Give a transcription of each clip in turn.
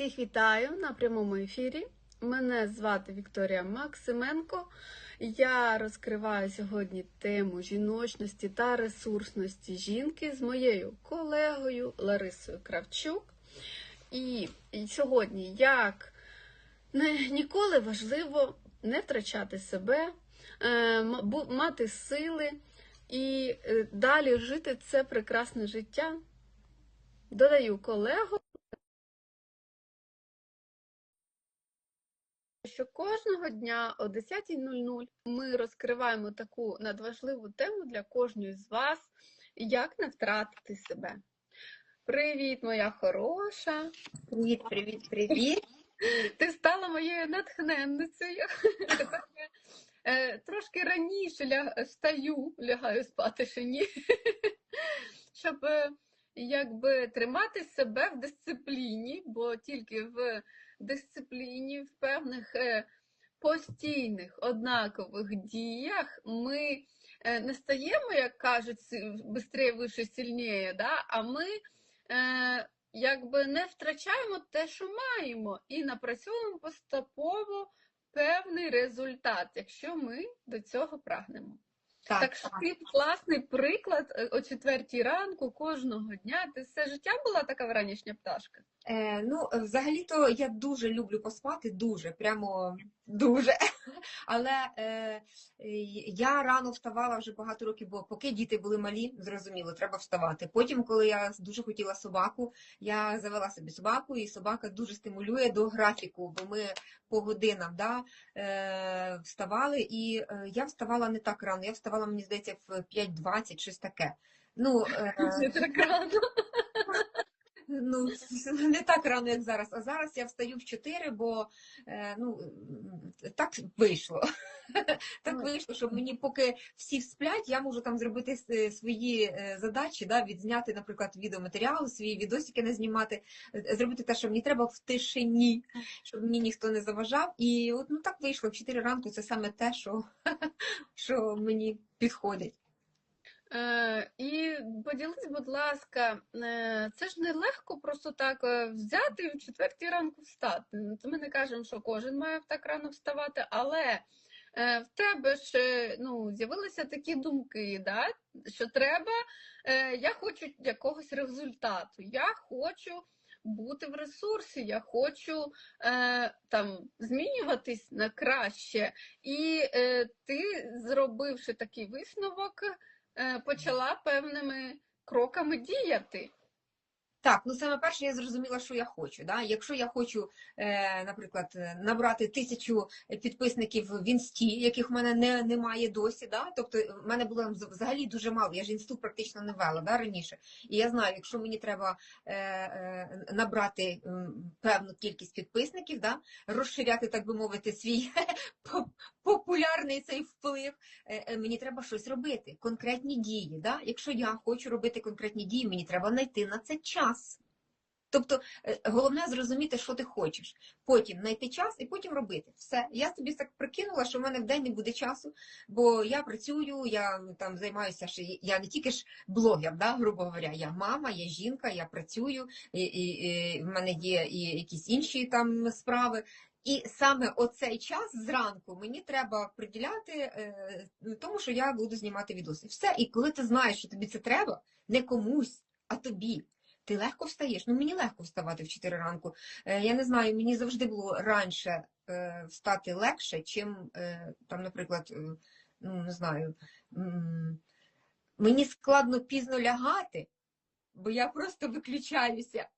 Всіх вітаю на прямому ефірі. Мене звати Вікторія Максименко. Я розкриваю сьогодні тему жіночності та ресурсності жінки з моєю колегою Ларисою Кравчук. І, сьогодні, як ніколи важливо не втрачати себе, е, мати сили і е, далі жити це прекрасне життя. Додаю колегу. Що кожного дня о 10.00 ми розкриваємо таку надважливу тему для кожної з вас, як не втратити себе. Привіт, моя хороша! Привіт, привіт, привіт. Ти стала моєю натхненницею. Тепер я е, трошки раніше ля... встаю, лягаю спати ще ні, щоб е, якби тримати себе в дисципліні, бо тільки в дисципліні, в певних е, постійних однакових діях ми е, не стаємо, як кажуть, швидше, вище, сильніше, да? а ми е, якби не втрачаємо те, що маємо, і напрацьовуємо поступово певний результат, якщо ми до цього прагнемо. Так, Так що ти класний приклад о четвертій ранку кожного дня. Ти все життя була така вранішня пташка. Е, ну, взагалі-то я дуже люблю поспати, дуже, прямо дуже. Але е, я рано вставала вже багато років, бо поки діти були малі, зрозуміло, треба вставати. Потім, коли я дуже хотіла собаку, я завела собі собаку, і собака дуже стимулює до графіку, бо ми по годинам да, е, вставали, і е, я вставала не так рано, я вставала, мені здається, в 5.20, щось таке. Ну, е. Ну, не так рано, як зараз. А зараз я встаю в 4, бо е, ну, так вийшло. Так вийшло, що мені поки всі сплять, я можу там зробити свої е, задачі, да, відзняти, наприклад, відеоматеріал, свої відосики не знімати, е, зробити те, що мені треба в тишині, щоб мені ніхто не заважав. І от ну так вийшло в 4 ранку. Це саме те, що, що мені підходить. Е, і поділись, будь ласка, е, це ж не легко просто так е, взяти в четвертій ранку встати. Ми не кажемо, що кожен має так рано вставати, але в тебе ж ну, з'явилися такі думки, да? що треба, я хочу якогось результату, я хочу бути в ресурсі, я хочу там змінюватись на краще. І ти, зробивши такий висновок, почала певними кроками діяти. Так, ну саме перше, я зрозуміла, що я хочу. Да? Якщо я хочу, е, наприклад, е, набрати тисячу підписників в інсті, яких в мене не, немає досі, да? тобто в мене було взагалі дуже мало, я ж інсту практично не вела да, раніше. І я знаю, якщо мені треба е, е, набрати певну кількість підписників, да? розширяти, так би мовити, свій популярний цей вплив, е, е, мені треба щось робити, конкретні дії. Да? Якщо я хочу робити конкретні дії, мені треба знайти на це час. Тобто е, головне зрозуміти, що ти хочеш. Потім знайти час і потім робити. Все. Я собі так прикинула, що в мене в день не буде часу, бо я працюю, я там займаюся ще. Я не тільки ж блогер, да, грубо говоря, я мама, я жінка, я працюю, і, і, і в мене є і якісь інші там справи. І саме оцей час зранку мені треба приділяти е, тому, що я буду знімати відоси. Все, і коли ти знаєш, що тобі це треба, не комусь, а тобі. Ти легко встаєш? Ну мені легко вставати в 4 ранку. Е, я не знаю, мені завжди було раніше е, встати легше, чим там, наприклад, ну не знаю, мені складно пізно лягати, бо я просто виключаюся.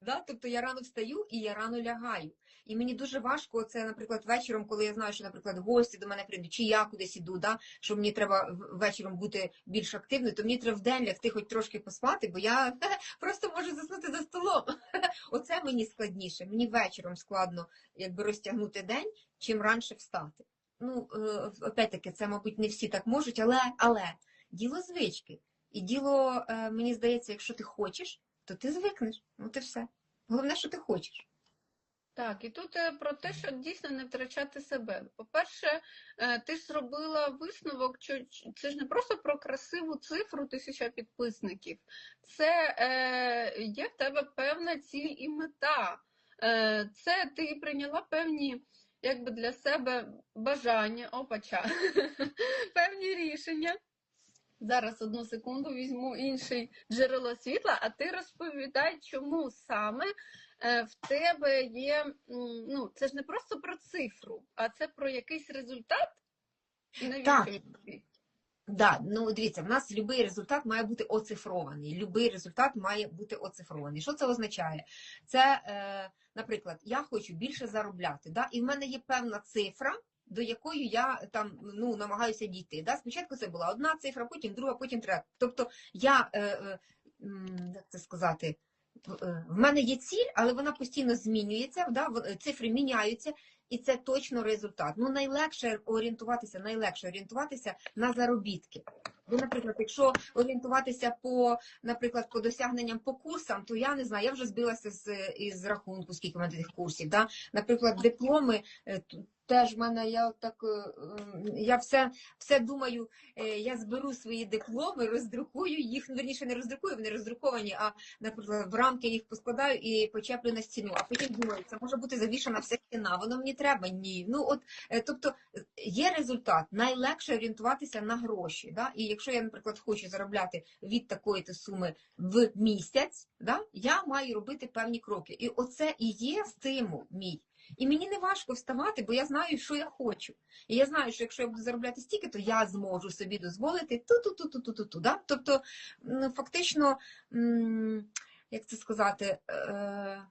Да? Тобто я рано встаю і я рано лягаю. І мені дуже важко це, наприклад, вечором, коли я знаю, що, наприклад, гості до мене прийдуть, чи я кудись іду, да? що мені треба вечором бути більш активною, то мені треба вдень лягти хоч трошки поспати, бо я просто можу заснути за столом. Оце мені складніше. Мені вечором складно якби розтягнути день, чим раніше встати. Ну, е, опять-таки, це, мабуть, не всі так можуть, але, але діло звички. І діло, е, мені здається, якщо ти хочеш, то ти звикнеш. Ну, ти все. Головне, що ти хочеш. Так, і тут е, про те, що дійсно не втрачати себе. По-перше, е, ти ж зробила висновок, що це ж не просто про красиву цифру тисяча підписників, це е, є в тебе певна ціль і мета. Е, Це ти прийняла певні якби для себе бажання, опача, певні рішення. Зараз одну секунду візьму інший джерело світла, а ти розповідай, чому саме в тебе є. Ну, це ж не просто про цифру, а це про якийсь результат. І навіщо Так. Да, ну дивіться, в нас будь-який результат має бути оцифрований. Любий результат має бути оцифрований. Що це означає? Це, е, наприклад, я хочу більше заробляти, да? і в мене є певна цифра, до якої я там ну, намагаюся дійти. Да? Спочатку це була одна цифра, потім друга, потім третя. Тобто я, е, е, як це сказати, е, в мене є ціль, але вона постійно змінюється, да? е, цифри міняються. І це точно результат. Ну найлегше орієнтуватися, найлегше орієнтуватися на заробітки. Бо, наприклад, якщо орієнтуватися по, наприклад, по досягненням по курсам, то я не знаю, я вже збилася з із рахунку, скільки в мене тих курсів. Да? Наприклад, дипломи е, теж в мене я так е, я все, все думаю, е, я зберу свої дипломи, роздрукую їх, ну, верніше не роздрукую, вони роздруковані, а наприклад, в рамки їх поскладаю і почеплю на стіну. А потім думаю, це може бути завішана вся стіна, воно мені треба. Ні. Ну от е, тобто є результат, найлегше орієнтуватися на гроші. Да? І якщо я, наприклад, хочу заробляти від такої то суми в місяць, да? я маю робити певні кроки. І оце і є стимул мій. І мені не важко вставати, бо я знаю, що я хочу. І я знаю, що якщо я буду заробляти стільки, то я зможу собі дозволити ту-ту-ту-ту-ту-ту. Да? Тобто, фактично, як це сказати, е,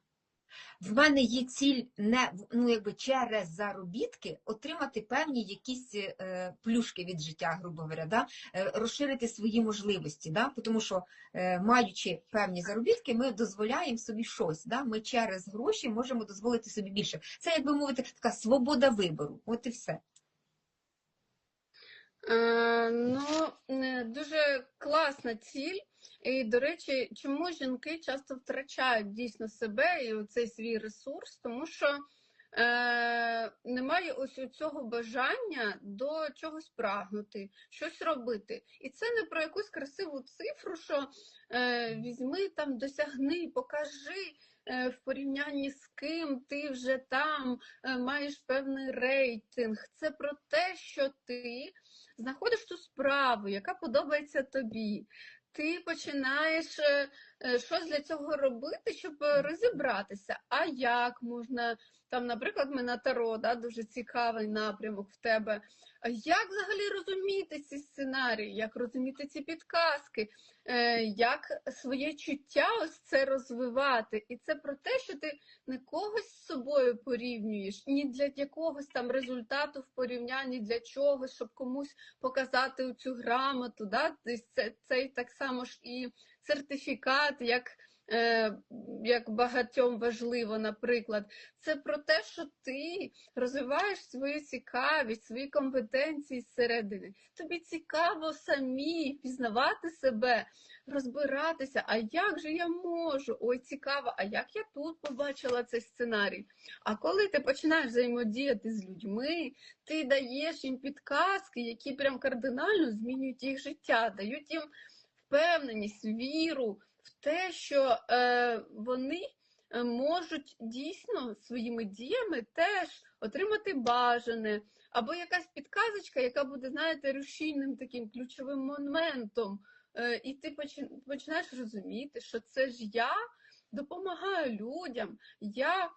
в мене є ціль не ну, якби через заробітки отримати певні якісь е, плюшки від життя, грубо говоря, да? е, розширити свої можливості. Да? Тому що, е, маючи певні заробітки, ми дозволяємо собі щось. Да? Ми через гроші можемо дозволити собі більше. Це, як би мовити, така свобода вибору. От і все. Е, ну, дуже класна ціль. І, до речі, чому жінки часто втрачають дійсно себе і цей свій ресурс, тому що е, немає ось цього бажання до чогось прагнути, щось робити. І це не про якусь красиву цифру, що е, візьми там, досягни, покажи. е, В порівнянні з ким ти вже там е, маєш певний рейтинг. Це про те, що ти знаходиш ту справу, яка подобається тобі. Ти починаєш е, щось для цього робити, щоб е, розібратися. А як можна там, наприклад, ми на таро, да, дуже цікавий напрямок в тебе. Як взагалі розуміти ці сценарії, як розуміти ці підказки, е, як своє чуття ось це розвивати? І це про те, що ти не когось з собою порівнюєш, ні для якогось там результату в порівнянні для чогось, щоб комусь показати цю грамоту. Да? Це, це так само ж і сертифікат, як, е, як багатьом важливо, наприклад. Це про те, що ти розвиваєш свою цікавість, свої компетенції зсередини. Тобі цікаво самі пізнавати себе, розбиратися, а як же я можу? Ой, цікаво, а як я тут побачила цей сценарій? А коли ти починаєш взаємодіяти з людьми, ти даєш їм підказки, які прям кардинально змінюють їх життя, дають їм впевненість, віру в те, що е, вони е, можуть дійсно своїми діями теж отримати бажане, або якась підказочка, яка буде, знаєте, рушійним таким ключовим моментом. Е, і ти почи- починаєш розуміти, що це ж я допомагаю людям. Я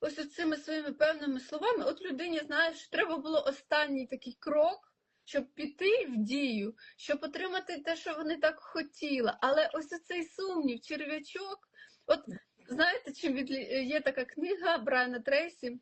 ось цими своїми певними словами, от людині, знаєш, треба було останній такий крок, щоб піти в дію, щоб отримати те, що вони так хотіли. Але ось цей сумнів, черв'ячок. От знаєте, чим відлі... є така книга Брайана Трейсі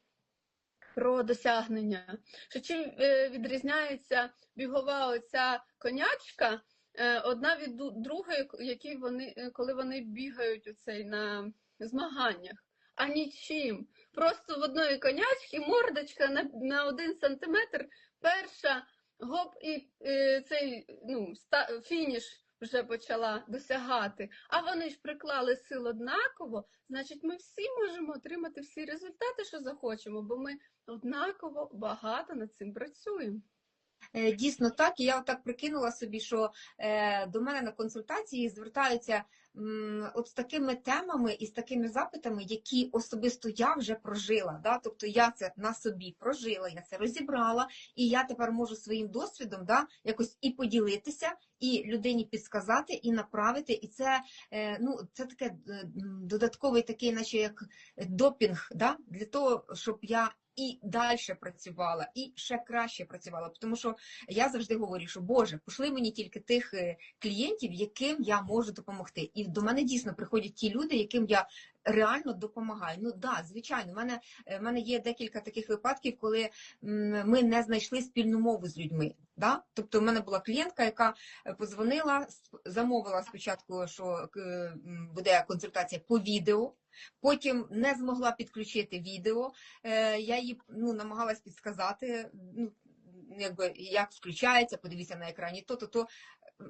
про досягнення, що чим е, відрізняється бігова оця конячка е, одна від другої, які вони, е, коли вони бігають оцей на змаганнях. А нічим. Просто в одної конячки мордочка на, на один сантиметр перша гоп і е, цей ну, ста, фініш вже почала досягати. А вони ж приклали сил однаково, значить, ми всі можемо отримати всі результати, що захочемо, бо ми однаково багато над цим працюємо. Е, дійсно так. І я отак прикинула собі, що е, до мене на консультації звертаються от з такими темами і з такими запитами, які особисто я вже прожила. Да? Тобто я це на собі прожила, я це розібрала, і я тепер можу своїм досвідом да, якось і поділитися, і людині підсказати, і направити. І це, е, ну, це таке додатковий такий, наче як допінг, да? для того, щоб я. І далі працювала, і ще краще працювала. Тому що я завжди говорю, що Боже, пошли мені тільки тих е, клієнтів, яким я можу допомогти. І до мене дійсно приходять ті люди, яким я реально допомагаю. Ну да, звичайно, в мене, в мене є декілька таких випадків, коли ми не знайшли спільну мову з людьми. Да? Тобто, в мене була клієнтка, яка е, позвонила, замовила спочатку, що е, буде консультація по відео. Потім не змогла підключити відео. Е, Я їй ну, намагалась підсказати, ну, якби, як включається, подивіться на екрані то, то.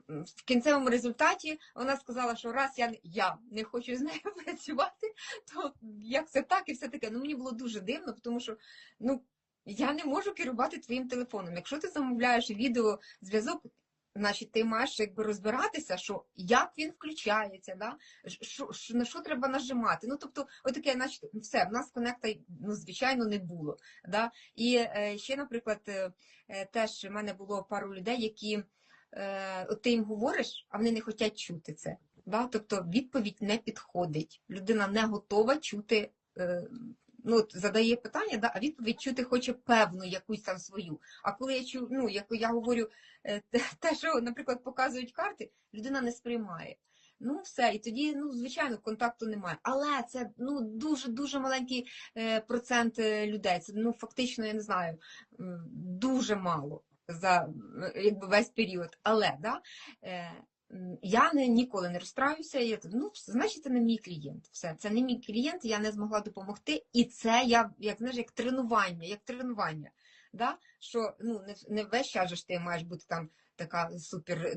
В кінцевому результаті вона сказала, що раз я, я не хочу з нею працювати, то як це так і все таке. Ну мені було дуже дивно, тому що ну, я не можу керувати твоїм телефоном. Якщо ти замовляєш відеозв'язок, значить ти маєш якби розбиратися, що як він включається, да? що, що, на що треба нажимати. Ну, тобто, отаке, значить, все, в нас конекта, ну, звичайно, не було. Да? І е, ще, наприклад, е, е, теж в мене було пару людей, які е, ти їм говориш, а вони не хочуть чути це. Да? Тобто відповідь не підходить. Людина не готова чути. Е, Ну, от задає питання, да, а відповідь чути хоче певну якусь там свою. А коли я чую, ну, як я говорю, е, те, що, наприклад, показують карти, людина не сприймає. Ну, все, і тоді, ну, звичайно, контакту немає. Але це ну, дуже-дуже маленький е, процент е, людей. Це ну, фактично, я не знаю, дуже мало за якби, весь період. Але да, я не, ніколи не розстраюся. Я, ну, значить, це не мій клієнт. Все, це не мій клієнт, я не змогла допомогти. І це я, як знаєш, як тренування, як тренування. Да? Що ну, не, не весь час ж ти маєш бути там така супер,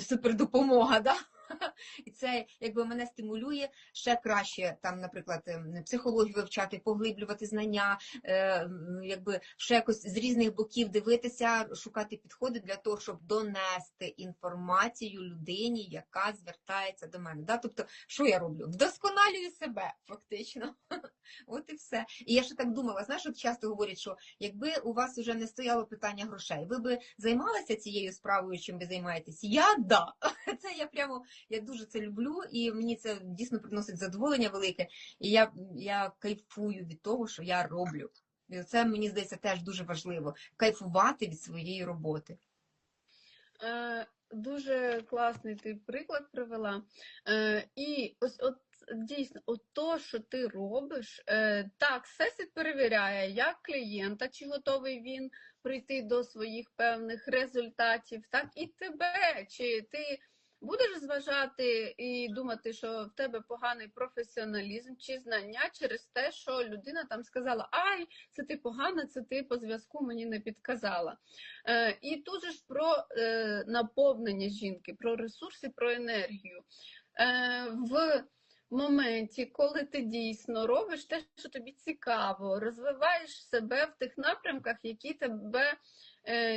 супер допомога. Да? І це якби мене стимулює ще краще, там, наприклад, ем, психологію вивчати, поглиблювати знання, е, якби ще якось з різних боків дивитися, шукати підходи для того, щоб донести інформацію людині, яка звертається до мене. Да? Тобто, що я роблю? Вдосконалюю себе, фактично. От і все. І я ще так думала, знаєш, от часто говорять, що якби у вас вже не стояло питання грошей, ви би займалися цією справою, чим ви займаєтесь? Я да. Це я прямо я дуже це люблю, і мені це дійсно приносить задоволення велике. І я, я кайфую від того, що я роблю. І це мені здається теж дуже важливо кайфувати від своєї роботи. Е, Дуже класний ти приклад привела. Е, І ось от дійсно, от то, що ти робиш, е, так, всесвіт перевіряє, як клієнта, чи готовий він прийти до своїх певних результатів, так і тебе, чи ти будеш зважати і думати, що в тебе поганий професіоналізм чи знання через те, що людина там сказала: Ай, це ти погана, це ти по зв'язку мені не підказала. Е, І тут же ж про е, наповнення жінки, про ресурси, про енергію. Е, В моменті, коли ти дійсно робиш те, що тобі цікаво, розвиваєш себе в тих напрямках, які тебе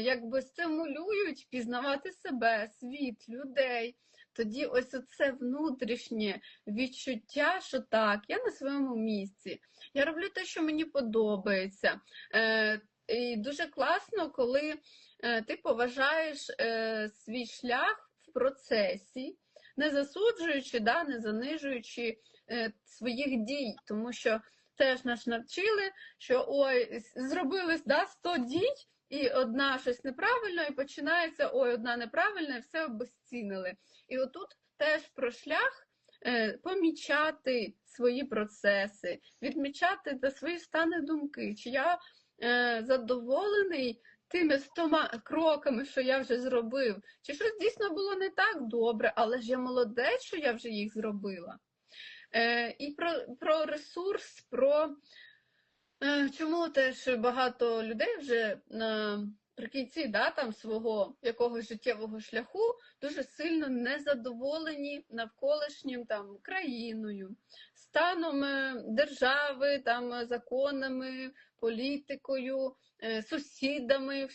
якби стимулюють пізнавати себе, світ, людей. Тоді ось оце внутрішнє відчуття, що так, я на своєму місці, я роблю те, що мені подобається. Е, І дуже класно, коли е, ти поважаєш е, свій шлях в процесі, не засуджуючи, да, не занижуючи е, своїх дій, тому що теж нас навчили, що ой, зробили да, 100 дій, і одна щось неправильно, і починається ой, одна неправильна, і все обезцінили. І отут теж про шлях е, помічати свої процеси, відмічати та свої стани думки. Чи я е, задоволений тими стома кроками, що я вже зробив, чи щось дійсно було не так добре, але ж я молодець, що я вже їх зробила. Е, і про, про ресурс, про чому теж багато людей вже наприкінці да, там, свого якогось життєвого шляху дуже сильно незадоволені навколишнім там, країною, станом е, держави, там е, законами, політикою, е, сусідами,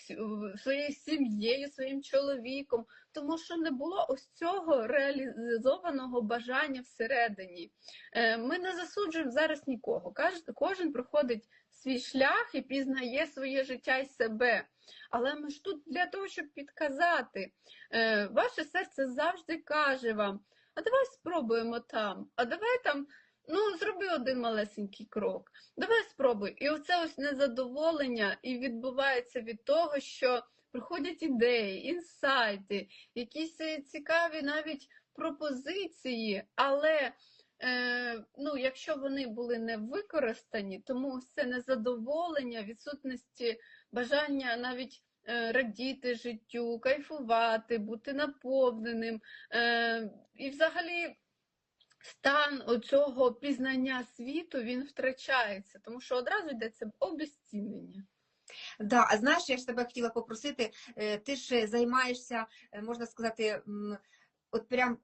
своєю сім'єю, своїм чоловіком, тому що не було ось цього реалізованого бажання всередині. Е, Ми не засуджуємо зараз нікого. Кожен проходить свій шлях і пізнає своє життя і себе. Але ми ж тут для того, щоб підказати. Е, Ваше серце завжди каже вам: а давай спробуємо там, а давай там. Ну, зроби один малесенький крок. Давай спробуй. І оце ось незадоволення і відбувається від того, що приходять ідеї, інсайти, якісь е, цікаві навіть пропозиції, але е, ну, якщо вони були не використані, тому це незадоволення, відсутності бажання навіть е, радіти життю, кайфувати, бути наповненим. Е, і взагалі стан оцього пізнання світу він втрачається, тому що одразу йдеться обезцінення. Да, а знаєш, я ж тебе хотіла попросити, ти ж займаєшся, можна сказати, от прям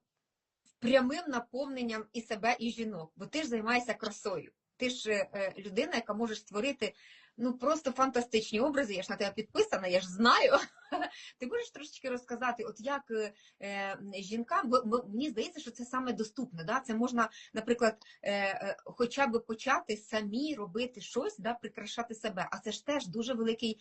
прямим наповненням і себе, і жінок, бо ти ж займаєшся красою. Ти ж е, людина, яка може створити ну просто фантастичні образи. Я ж на тебе підписана, я ж знаю. Ти можеш трошечки розказати, от як е, е, жінкам, бо, мені здається, що це саме доступне. Да? Це можна, наприклад, е, хоча б почати самі робити щось, да, прикрашати себе. А це ж теж дуже великий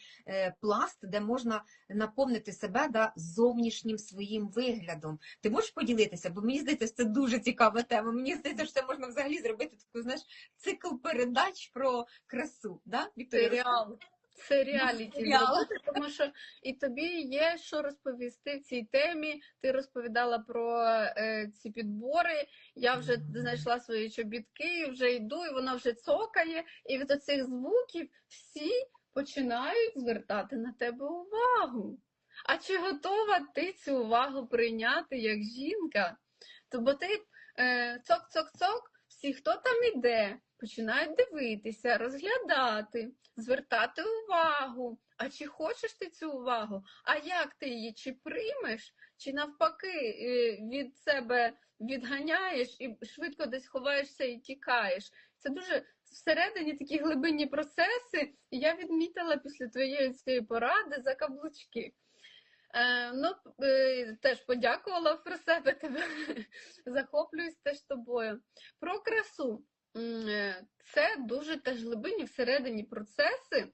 пласт, де можна наповнити себе да, зовнішнім своїм виглядом. Ти можеш поділитися? Бо мені здається, що це дуже цікава тема. Мені здається, що це можна взагалі зробити таку, знаєш, цикл передач про красу. Да? Вікторія. Це реаліті зробити, тому що і тобі є що розповісти в цій темі. Ти розповідала про е, ці підбори. Я вже знайшла свої чобітки, вже йду, і вона вже цокає. І від оцих звуків всі починають звертати на тебе увагу. А чи готова ти цю увагу прийняти як жінка? То бо ти е, цок-цок-цок, всі, хто там іде, починають дивитися, розглядати, звертати увагу. А чи хочеш ти цю увагу? А як ти її чи приймеш, чи навпаки е, від себе відганяєш і швидко десь ховаєшся і тікаєш? Це дуже всередині такі глибинні процеси. Я відмітила після твоєї цієї поради за каблучки. Е, ну, е, теж подякувала про себе тебе. Захоплююсь теж тобою. Про красу. Е, Це дуже теж глибинні всередині процеси,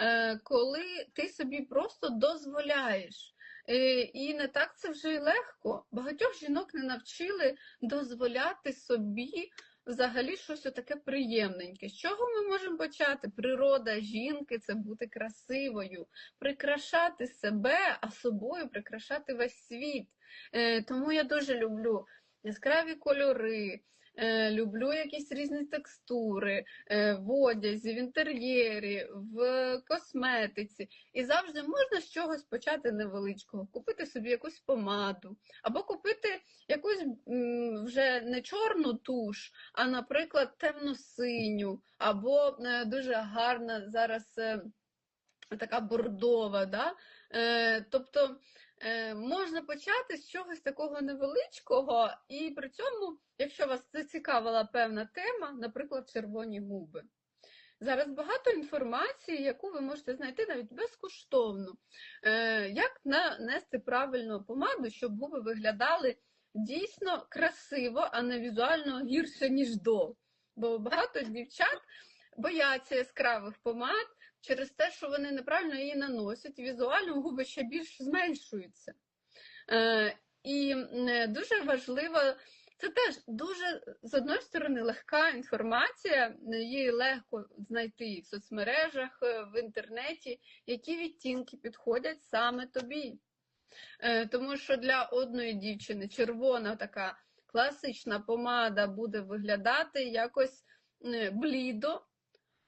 е, коли ти собі просто дозволяєш. Е, І не так це вже й легко. Багатьох жінок не навчили дозволяти собі взагалі щось таке приємненьке. З чого ми можемо почати? Природа жінки це бути красивою, прикрашати себе, а собою прикрашати весь світ. Тому я дуже люблю яскраві кольори. Е, Люблю якісь різні текстури е, в одязі, в інтер'єрі, в косметиці. І завжди можна з чогось почати невеличкого, купити собі якусь помаду, або купити якусь вже не чорну туш, а, наприклад, темно-синю, або е, дуже гарна зараз така бордова. Да? Тобто можна почати з чогось такого невеличкого, і при цьому, якщо вас зацікавила певна тема, наприклад, червоні губи. Зараз багато інформації, яку ви можете знайти навіть безкоштовно. Е, Як нанести правильну помаду, щоб губи виглядали дійсно красиво, а не візуально гірше, ніж до. Бо багато дівчат бояться яскравих помад через те, що вони неправильно її наносять, візуально губи ще більш зменшуються. Е, І дуже важливо, це теж дуже з одної сторони легка інформація, її легко знайти в соцмережах, е, в інтернеті, які відтінки підходять саме тобі. Е, Тому що для одної дівчини червона така класична помада буде виглядати якось блідо,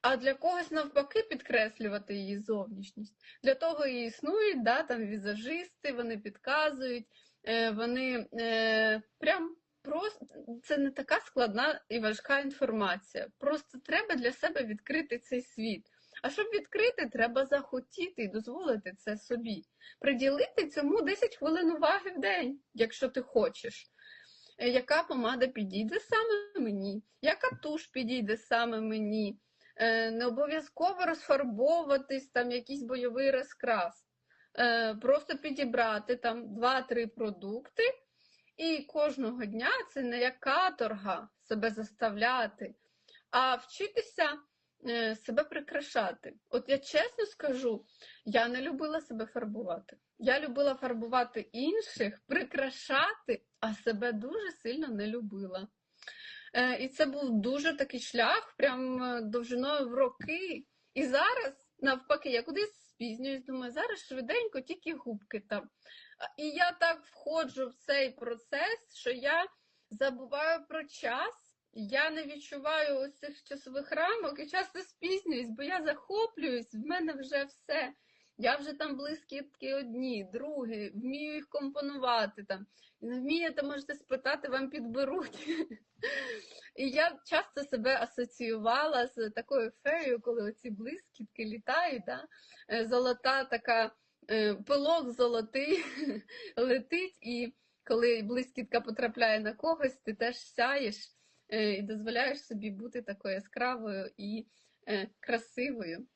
а для когось навпаки підкреслювати її зовнішність. Для того і існують да, там візажисти, вони підказують, е, вони е, прям просто це не така складна і важка інформація. Просто треба для себе відкрити цей світ. А щоб відкрити, треба захотіти і дозволити це собі. Приділити цьому 10 хвилин уваги в день, якщо ти хочеш. е, яка помада підійде саме мені, яка туш підійде саме мені. Е, Не обов'язково розфарбовуватись там якийсь бойовий розкрас. Е, Просто підібрати там 2-3 продукти, і кожного дня це не як каторга себе заставляти, а вчитися е, себе прикрашати. От я чесно скажу, я не любила себе фарбувати. Я любила фарбувати інших, прикрашати, а себе дуже сильно не любила. Е, І це був дуже такий шлях, прям е, довжиною в роки. І зараз, навпаки, я кудись спізнююсь, думаю, зараз швиденько тільки губки там. І я так входжу в цей процес, що я забуваю про час. Я не відчуваю ось цих часових рамок і часто спізнююсь, бо я захоплююсь, в мене вже все. Я вже там блискітки одні, другі, вмію їх компонувати там. Не вмієте, можете спитати, вам підберуть. І я часто себе асоціювала з такою феєю, коли оці блискітки літають, да? Е, золота така е, пилок золотий летить, і коли блискітка потрапляє на когось, ти теж сяєш е, і дозволяєш собі бути такою яскравою і красивою.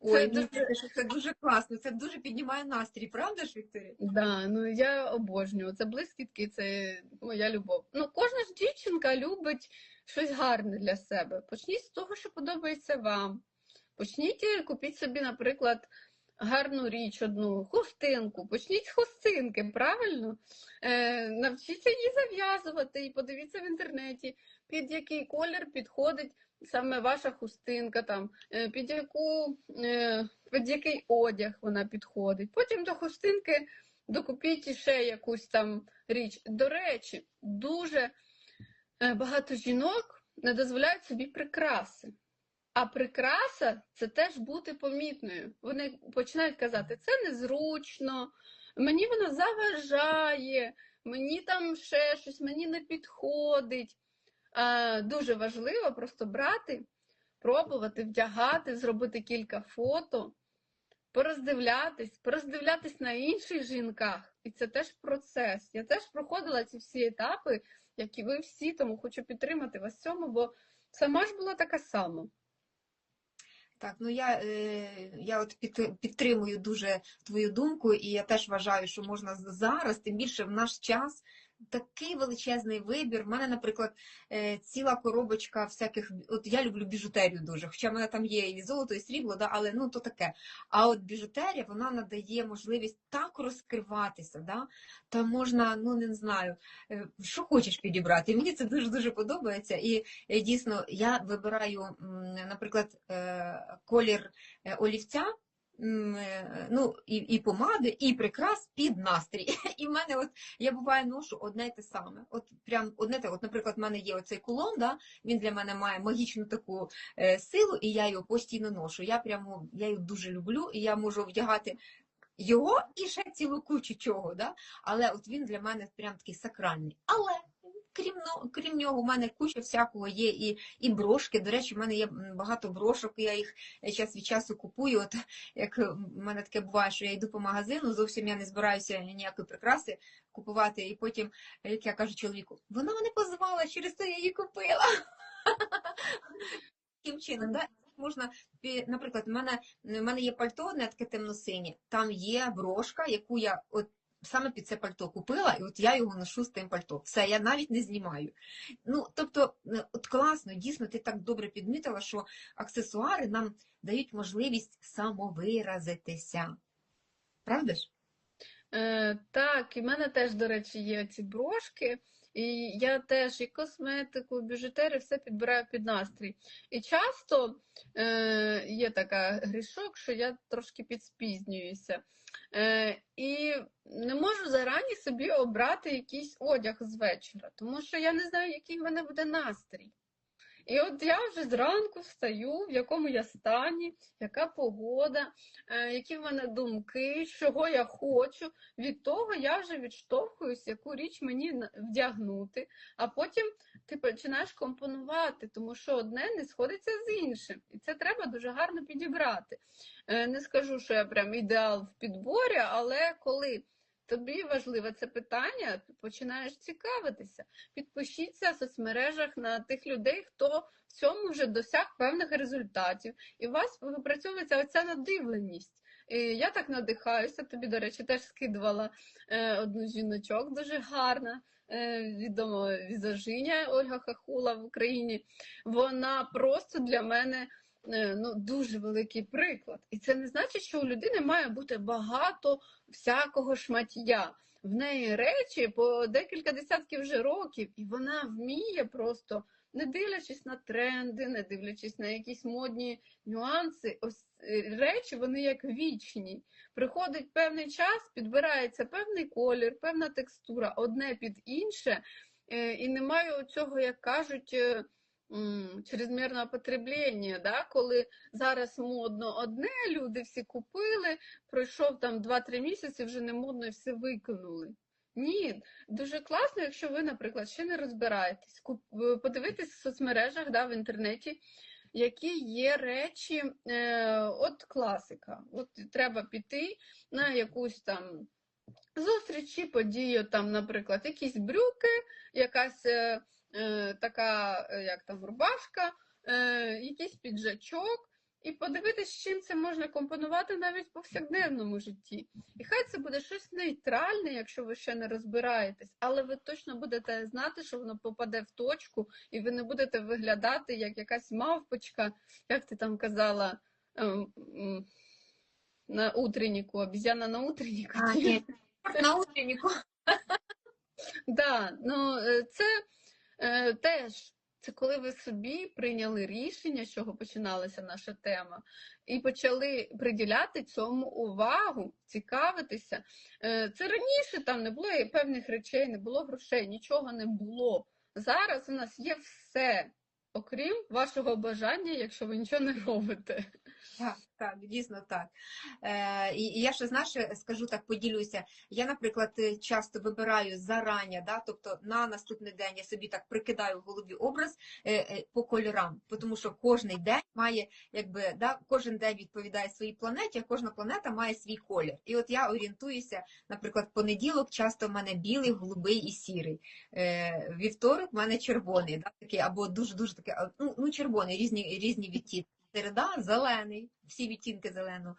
Ой, Це мені дуже- це дуже класно, це дуже піднімає настрій, правда ж, Вікторія? Да, ну я обожнюю. Це блискітки, це моя любов. Ну, кожна ж дівчинка любить щось гарне для себе. Почніть з того, що подобається вам. Почніть, е, купіть собі, наприклад, гарну річ одну, хустинку. Почніть з хустинки, правильно? Е, навчіться її зав'язувати і подивіться в інтернеті, під який колір підходить саме ваша хустинка, там, е, під яку. Е, під який одяг вона підходить. Потім до хустинки докупіть ще якусь там річ. До речі, дуже е, багато жінок не дозволяють собі прикраси. А прикраса це теж бути помітною. Вони починають казати, це незручно, мені воно заважає, мені там ще щось, мені не підходить. А, дуже важливо просто брати, пробувати, вдягати, зробити кілька фото, пороздивлятись, пороздивлятись на інших жінках. І це теж процес. Я теж проходила ці всі етапи, як і ви всі, тому хочу підтримати вас в цьому, бо сама ж була така сама. Так, ну я, е, я от під, підтримую дуже твою думку, і я теж вважаю, що можна зараз, тим більше в наш час, такий величезний вибір. У мене, наприклад, е, ціла коробочка всяких. От я люблю біжутерію дуже, хоча в мене там є і золото, і срібло, да, але ну то таке. А от біжутерія вона надає можливість так розкриватися, да, то можна, ну не знаю, е, що хочеш підібрати. Мені це дуже дуже подобається. І е, дійсно я вибираю, наприклад, колір олівця. Е, Ну, і, і помади, і прикрас під настрій. І в мене от я буває ношу одне й те саме. От прям одне те, от, наприклад, в мене є оцей кулон, да? він для мене має магічну таку е, силу, і я його постійно ношу. Я прямо я його дуже люблю, і я можу вдягати його і ще цілу кучу чого. Да? Але от він для мене прям такий сакральний. Але крім, но- крім нього, в мене куча всякого є і, і брошки. До речі, в мене є багато брошок, я їх е, час від часу купую. От як е, в мене таке буває, що я йду по магазину, зовсім я не збираюся ніякої прикраси купувати, і потім, як я кажу чоловіку, вона мене позвала, через то я її купила. Таким чином, да? можна, наприклад, в мене, в мене є пальто одне таке темно-синє, там є брошка, яку я от саме під це пальто купила, і от я його ношу з тим пальто. Все, я навіть не знімаю. Ну, тобто, е, от класно, дійсно, ти так добре підмітила, що аксесуари нам дають можливість самовиразитися. Правда ж? Е, так, і в мене теж, до речі, є ці брошки. І я теж і косметику, і біжутерію все підбираю під настрій. І часто е, є така грішок, що я трошки підспізнююся. Е, і не можу зарані собі обрати якийсь одяг з вечора, тому що я не знаю, який в мене буде настрій. І от я вже зранку встаю, в якому я стані, яка погода, е, які в мене думки, чого я хочу. Від того я вже відштовхуюсь, яку річ мені вдягнути, а потім ти починаєш компонувати, тому що одне не сходиться з іншим. І це треба дуже гарно підібрати. Е, Не скажу, що я прям ідеал в підборі, але коли тобі важливе це питання, ти починаєш цікавитися. Підпишіться в соцмережах на тих людей, хто в цьому вже досяг певних результатів, і у вас випрацьовується оця надивленість. І я так надихаюся. Тобі, до речі, теж скидувала е, одну жіночок, дуже гарна, е, відома візажиня Ольга Хахула в Україні. Вона просто для мене ну, дуже великий приклад. І це не значить, що у людини має бути багато всякого шматія. В неї речі по декілька десятків вже років, і вона вміє просто, не дивлячись на тренди, не дивлячись на якісь модні нюанси, ось е, речі вони як вічні. Приходить певний час, підбирається певний колір, певна текстура, одне під інше, е, і немає цього, як кажуть, е, м, чрезмірного потреблення, да? коли зараз модно одне, люди всі купили, пройшов там 2-3 місяці, вже не модно і все викинули. Ні, дуже класно, якщо ви, наприклад, ще не розбираєтесь, е, подивитись в соцмережах, да, в інтернеті, які є речі, е, от класика. От треба піти на якусь там зустріч подію, там, наприклад, якісь брюки, якась е, така, е, як там, рубашка, е, якийсь піджачок. І подивитись, з чим це можна компонувати навіть в повсякденному житті. І хай це буде щось нейтральне, якщо ви ще не розбираєтесь, але ви точно будете знати, що воно попаде в точку, і ви не будете виглядати як якась мавпочка, як ти там казала на утренніку, обіз'яна на утренніку. А, ні. На утренніку. Да, ну е, це е, теж це коли ви собі прийняли рішення, з чого починалася наша тема, і почали приділяти цьому увагу, цікавитися. Е, це раніше там не було певних речей, не було грошей, нічого не було. Зараз у нас є все, окрім вашого бажання, якщо ви нічого не робите. Так, так, дійсно так. Е, і, я ще знаєш, скажу так, поділюся. Я, наприклад, е, часто вибираю зарані, да, тобто на наступний день я собі так прикидаю в голові образ е, е, по кольорам, тому що кожен день має, якби, да, кожен день відповідає своїй планеті, а кожна планета має свій колір. І от я орієнтуюся, наприклад, понеділок часто в мене білий, голубий і сірий. Е, вівторок в мене червоний, да, такий, або дуже-дуже такий, ну, ну червоний, різні, різні відтінки. Середа зелений, всі відтінки зеленого.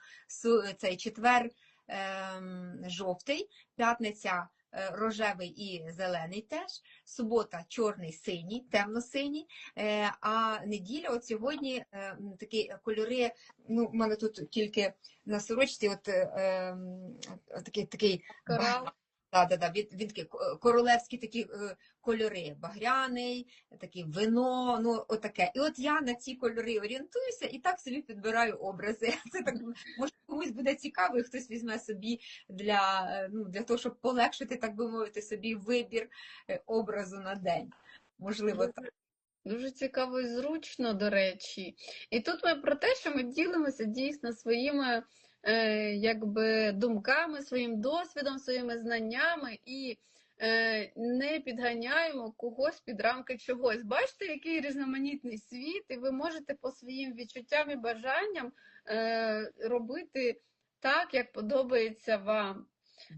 Цей четвер ем, жовтий, п'ятниця е, рожевий і зелений теж, субота чорний, синій, темно-синій, е, а неділя, от сьогодні е, такі кольори, ну, в мене тут тільки на сорочці, от ем, такий, такий Корал. Да, да, да, він, він такий ко- королевські такі е, кольори, багряний, такі вино, ну отаке. І от я на ці кольори орієнтуюся і так собі підбираю образи. Це так може комусь буде цікаво, і хтось візьме собі для, е, ну, для того, щоб полегшити, так би мовити, собі вибір е, образу на день. Можливо, так. Дуже цікаво і зручно, до речі. І тут ми про те, що ми ділимося дійсно своїми якби, думками, своїм досвідом, своїми знаннями і е, не підганяємо когось під рамки чогось. Бачите, який різноманітний світ, і ви можете по своїм відчуттям і бажанням е, робити так, як подобається вам.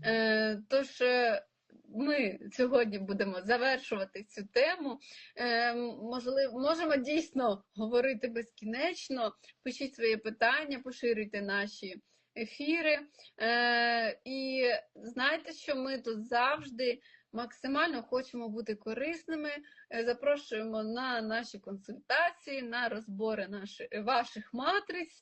Е, тож е, ми сьогодні будемо завершувати цю тему. Е, можливо, можемо дійсно говорити безкінечно. Пишіть свої питання, поширюйте наші ефіри. Е, і знайте, що ми тут завжди максимально хочемо бути корисними. Е, Запрошуємо на наші консультації, на розбори наші, ваших матриць,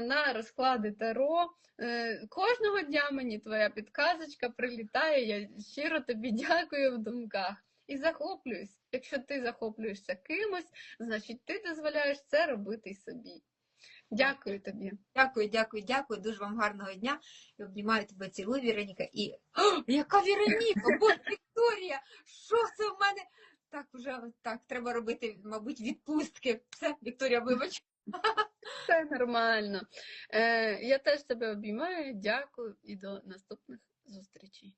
на розклади Таро. Е, Кожного дня мені твоя підказочка прилітає. Я щиро тобі дякую в думках і захоплююсь. Якщо ти захоплюєшся кимось, значить ти дозволяєш це робити собі. Дякую тобі. Дякую, дякую, дякую. Дуже вам гарного дня. І обнімаю тебе, цілую, Віроніка. І О, яка Віроніка? Боже, Вікторія! Що це в мене? Так, вже так, треба робити, мабуть, відпустки. Все, Вікторія, вибач. Все нормально. Е, я теж тебе обіймаю, дякую і до наступних зустрічей.